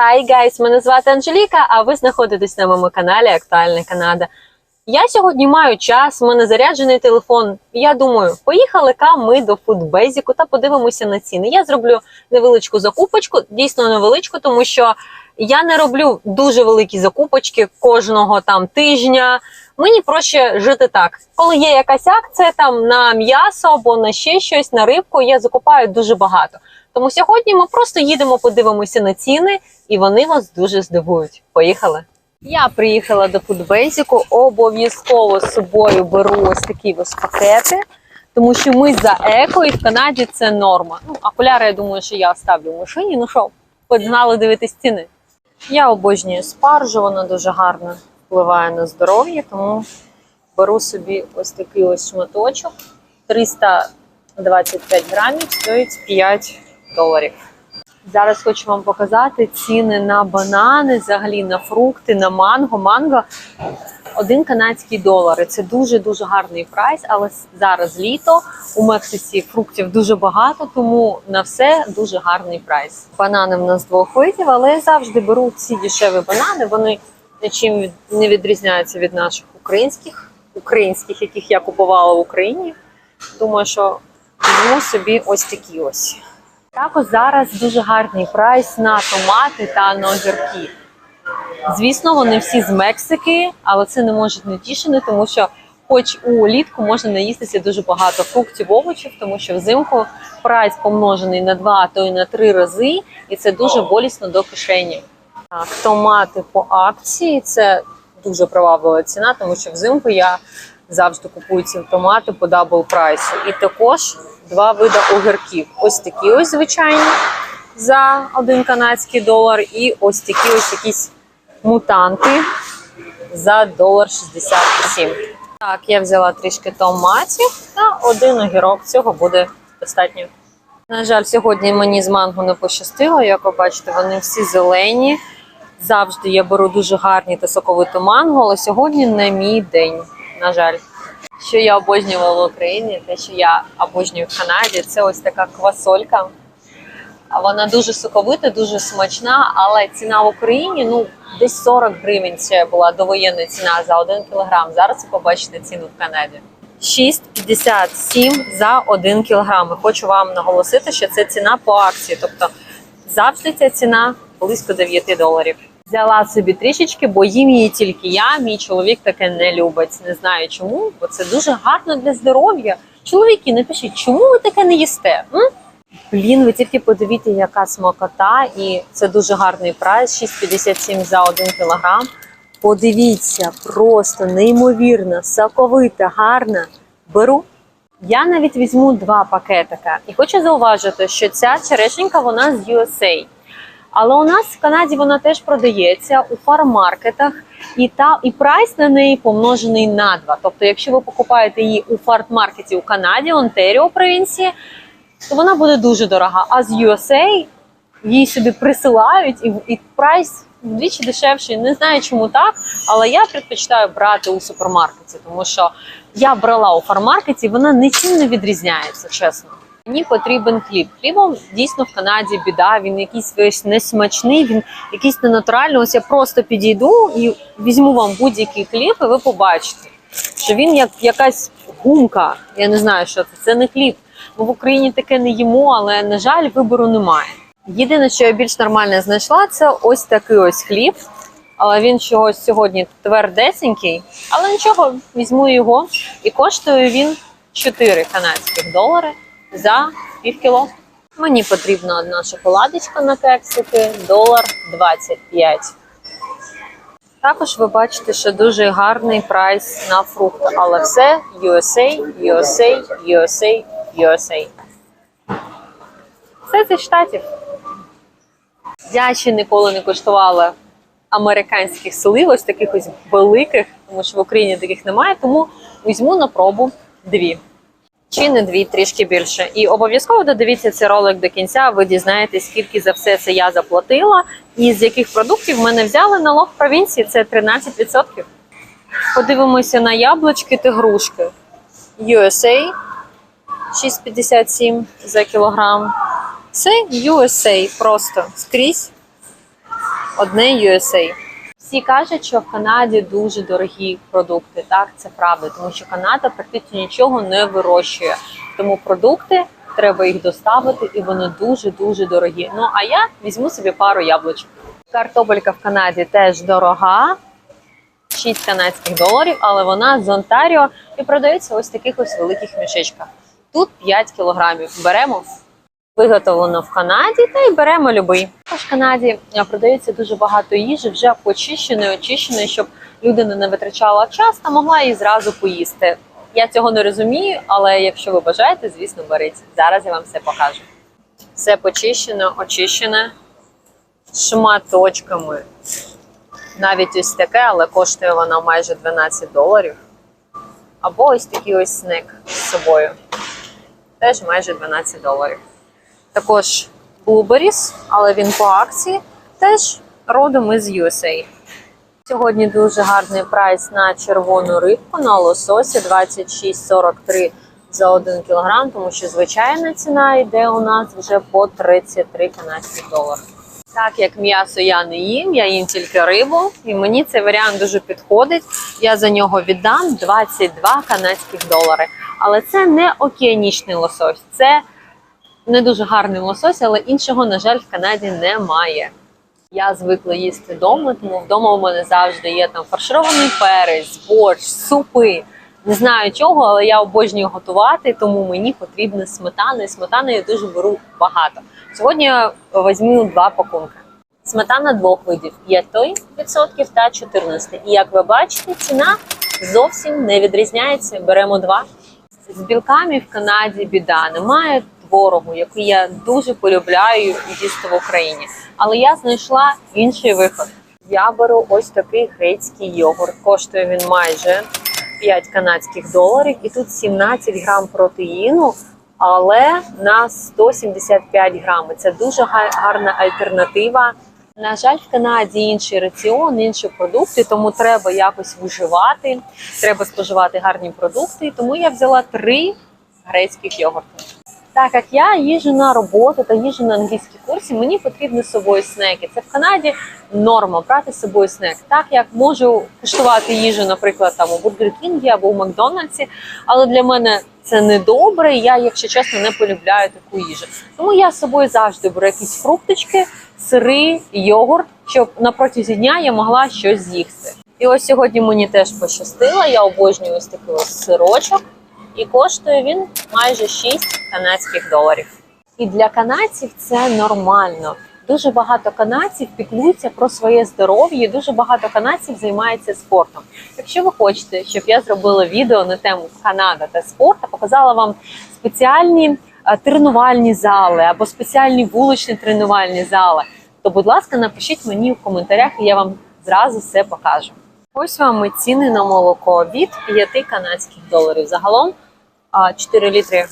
Hi guys, мене звати Анжеліка, а ви знаходитесь на моєму каналі Актуальна Канада. Я сьогодні маю час, в мене заряджений телефон. Я думаю, поїхали ка ми до фудбезіку та подивимося на ціни. Я зроблю невеличку закупочку, дійсно невеличку, тому що я не роблю дуже великі закупочки кожного там тижня. Мені проще жити так. Коли є якась акція там на м'ясо або на ще щось, на рибку, я закупаю дуже багато. Тому сьогодні ми просто їдемо, подивимося на ціни, і вони вас дуже здивують. Поїхали! Я приїхала до фудбезіку, обов'язково з собою беру ось такі ось пакети, тому що ми за еко і в Канаді це норма. Ну, окуляри, я думаю, що я оставлю в машині. Ну що, погнали дивитись ціни. Я обожнюю спаржу, вона дуже гарно впливає на здоров'я, тому беру собі ось такий ось шматочок. 325 грамів стоїть 5 доларів. Зараз хочу вам показати ціни на банани, взагалі на фрукти, на манго. Манго один канадський долар. Це дуже дуже гарний прайс, але зараз літо у Мексиці фруктів дуже багато, тому на все дуже гарний прайс. Банани в нас двох видів, але я завжди беру ці дешеві банани. Вони нічим не відрізняються від наших українських, українських, яких я купувала в Україні. Думаю, що візьму собі ось такі ось. Також зараз дуже гарний прайс на томати та на огірки. Звісно, вони всі з Мексики, але це не може не тішити, тому що, хоч у літку можна наїстися дуже багато фруктів, овочів, тому що взимку прайс помножений на два, а то й на три рази, і це дуже болісно до кишені. Так, томати по акції це дуже приваблива ціна, тому що взимку я завжди купую ці томати по дабл прайсу. І також два види огірків. Ось такі ось звичайні за один канадський долар, і ось такі ось якісь мутанти за долар 67. Так, я взяла трішки томатів та один огірок. Цього буде достатньо. На жаль, сьогодні мені з манго не пощастило. Як ви бачите, вони всі зелені. Завжди я беру дуже гарні та соковиту манго, але сьогодні не мій день. На жаль. Що я обожнювала в Україні, те, що я обожнюю в Канаді, це ось така квасолька. Вона дуже соковита, дуже смачна, але ціна в Україні ну десь 40 гривень. Це була довоєнна ціна за 1 кілограм. Зараз ви побачите ціну в Канаді. 6,57 за 1 кілограм. Хочу вам наголосити, що це ціна по акції. Тобто завжди ця ціна близько 9 доларів. Взяла собі трішечки, бо їм її тільки я. Мій чоловік таке не любить. Не знаю чому, бо це дуже гарно для здоров'я. Чоловіки, напишіть, чому ви таке не їсте? М? Блін, ви тільки подивіться, яка смакота, і це дуже гарний прайс. 6,57 за 1 кілограм. Подивіться, просто неймовірно, соковита, гарна. Беру. Я навіть візьму два пакетика. І хочу зауважити, що ця черешенька вона з USA. Але у нас в Канаді вона теж продається у фармаркетах, і та і прайс на неї помножений на два. Тобто, якщо ви покупаєте її у фармаркеті у Канаді, Онтеріо провінції, то вона буде дуже дорога. А з USA її сюди присилають, і, і прайс вдвічі дешевший. Не знаю, чому так, але я предпочитаю брати у супермаркеті, тому що я брала у фармаркеті, вона нічим не відрізняється, чесно. Мені потрібен хліб. Хлібом дійсно в Канаді біда. Він якийсь весь несмачний, він якийсь ненатуральний. Ось я просто підійду і візьму вам будь-який хліб, і ви побачите, що він як якась гумка. Я не знаю, що це. Це не хліб. Ми в Україні таке не їмо, але на жаль, вибору немає. Єдине, що я більш нормальне знайшла, це ось такий ось хліб. Але він чогось сьогодні твердесенький. Але нічого, візьму його. І коштує він 4 канадських долари за пів кіло. Мені потрібна одна шоколадочка на кексики, долар 25. Також ви бачите, що дуже гарний прайс на фрукти, але все USA, USA, USA, USA. Все зі штатів. Я ще ніколи не коштувала американських слив, ось таких ось великих, тому що в Україні таких немає, тому візьму на пробу дві. Чи не дві, трішки більше. І обов'язково додивіться цей ролик до кінця. Ви дізнаєтесь, скільки за все це я заплатила, і з яких продуктів мене взяли налог в провінції. Це 13%. Подивимося на яблучки та грушки. USA 6,57 за кілограм. Це USA просто скрізь одне USA. Всі кажуть, що в Канаді дуже дорогі продукти. Так, це правда, тому що Канада практично нічого не вирощує. Тому продукти треба їх доставити, і вони дуже дуже дорогі. Ну а я візьму собі пару яблучок. Картопелька в Канаді теж дорога. 6 канадських доларів, але вона з Онтаріо і продається ось в таких ось великих мішечках. Тут 5 кілограмів. Беремо виготовлено в Канаді та й беремо любий. Також в Канаді е, продається дуже багато їжі, вже почищеної, очищеної, щоб людина не витрачала час та могла її зразу поїсти. Я цього не розумію, але якщо ви бажаєте, звісно, беріть. Зараз я вам все покажу. Все почищено, очищене шматочками. Навіть ось таке, але коштує вона майже 12 доларів. Або ось такий ось снек з собою. Теж майже 12 доларів. Також Blueberries, але він по акції, теж родом із USA. Сьогодні дуже гарний прайс на червону рибку на лососі 26,43 за 1 кг, тому що звичайна ціна йде у нас вже по 33 канадських долари. Так як м'ясо я не їм, я їм тільки рибу, і мені цей варіант дуже підходить. Я за нього віддам 22 канадських долари. Але це не океанічний лосось, це не дуже гарний лосось, але іншого, на жаль, в Канаді немає. Я звикла їсти вдома, тому вдома у мене завжди є там фарширований перець, борщ, супи. Не знаю чого, але я обожнюю готувати, тому мені потрібна сметана. І сметани я дуже беру багато. Сьогодні я візьму два пакунки. Сметана двох видів 5% та 14%. І як ви бачите, ціна зовсім не відрізняється. Беремо два. З білками в Канаді біда. Немає творогу, який я дуже полюбляю їсти в Україні. Але я знайшла інший виход. Я беру ось такий грецький йогурт. Коштує він майже 5 канадських доларів, і тут 17 грам протеїну, але на 175 грам. І Це дуже гарна альтернатива. На жаль, в Канаді інший раціон, інші продукти, тому треба якось виживати. Треба споживати гарні продукти. Тому я взяла три грецьких йогурти. Так як я їжджу на роботу та їжджу на англійські курси, мені потрібні з собою снеки. Це в Канаді норма брати з собою снек. Так як можу куштувати їжу, наприклад, там у Бургер Кінгі або у Макдональдсі, але для мене це не добре. Я, якщо чесно, не полюбляю таку їжу. Тому я з собою завжди беру якісь фрукточки, сири, йогурт, щоб на протязі дня я могла щось з'їсти. І ось сьогодні мені теж пощастило. Я обожнюю ось такий ось сирочок і коштує він майже 6 канадських доларів. І для канадців це нормально. Дуже багато канадців піклуються про своє здоров'я, дуже багато канадців займається спортом. Якщо ви хочете, щоб я зробила відео на тему Канада та спорт, показала вам спеціальні е, тренувальні зали або спеціальні вуличні тренувальні зали, то, будь ласка, напишіть мені в коментарях, і я вам зразу все покажу. Ось вам і ціни на молоко від 5 канадських доларів. Загалом 4 літри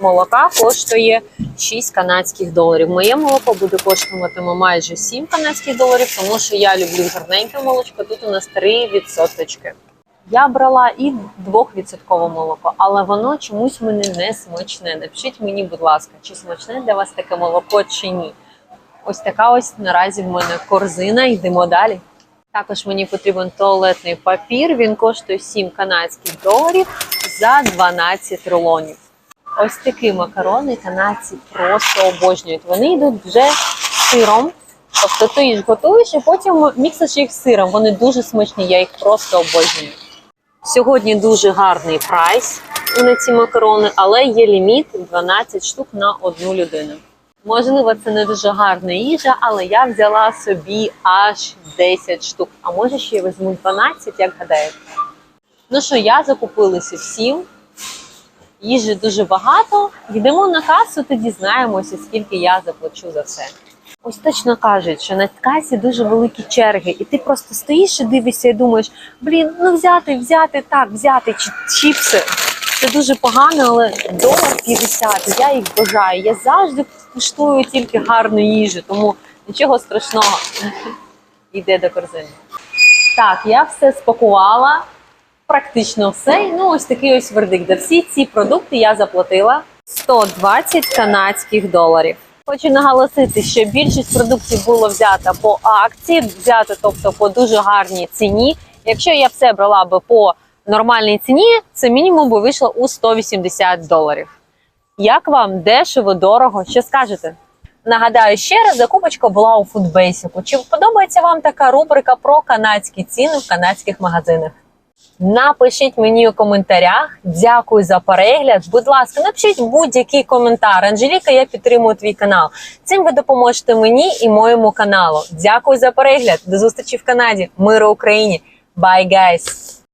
молока коштує 6 канадських доларів. Моє молоко буде коштувати майже 7 канадських доларів, тому що я люблю гарненьке молочко. Тут у нас 3 відсоточки. Я брала і 2% молоко, але воно чомусь мені не смачне. Напишіть мені, будь ласка, чи смачне для вас таке молоко чи ні. Ось така ось наразі в мене корзина. Йдемо далі. Також мені потрібен туалетний папір. Він коштує 7 канадських доларів за 12 рулонів. Ось такі макарони канадці просто обожнюють. Вони йдуть вже сиром. Тобто ти їх готуєш і потім міксиш їх з сиром. Вони дуже смачні, я їх просто обожнюю. Сьогодні дуже гарний прайс на ці макарони, але є ліміт 12 штук на одну людину. Можливо, це не дуже гарна їжа, але я взяла собі аж 10 штук. А може ще й візьму 12, як гадаєте? Ну що, я закупилася всім. Їжі дуже багато. Йдемо на касу, тоді дізнаємося, скільки я заплачу за це. Ось точно кажуть, що на касі дуже великі черги, і ти просто стоїш і дивишся і думаєш, блін, ну взяти, взяти, так, взяти чи чіпси. Це дуже погано, але долар 50, я їх бажаю. Я завжди куштую тільки гарну їжу, тому нічого страшного. Йде до корзини. Так, я все спакувала, практично все. Ну, ось такий ось вердикт. За всі ці продукти я заплатила 120 канадських доларів. Хочу наголосити, що більшість продуктів було взято по акції, взято, тобто по дуже гарній ціні. Якщо я все брала би по нормальній ціні, це мінімум би вийшло у 180 доларів. Як вам дешево, дорого? Що скажете? Нагадаю ще раз, закупочка була у Foodbasic. Чи подобається вам така рубрика про канадські ціни в канадських магазинах? Напишіть мені у коментарях. Дякую за перегляд. Будь ласка, напишіть будь-який коментар. Анжеліка, я підтримую твій канал. Цим ви допоможете мені і моєму каналу. Дякую за перегляд. До зустрічі в Канаді. Миру Україні. Bye, guys!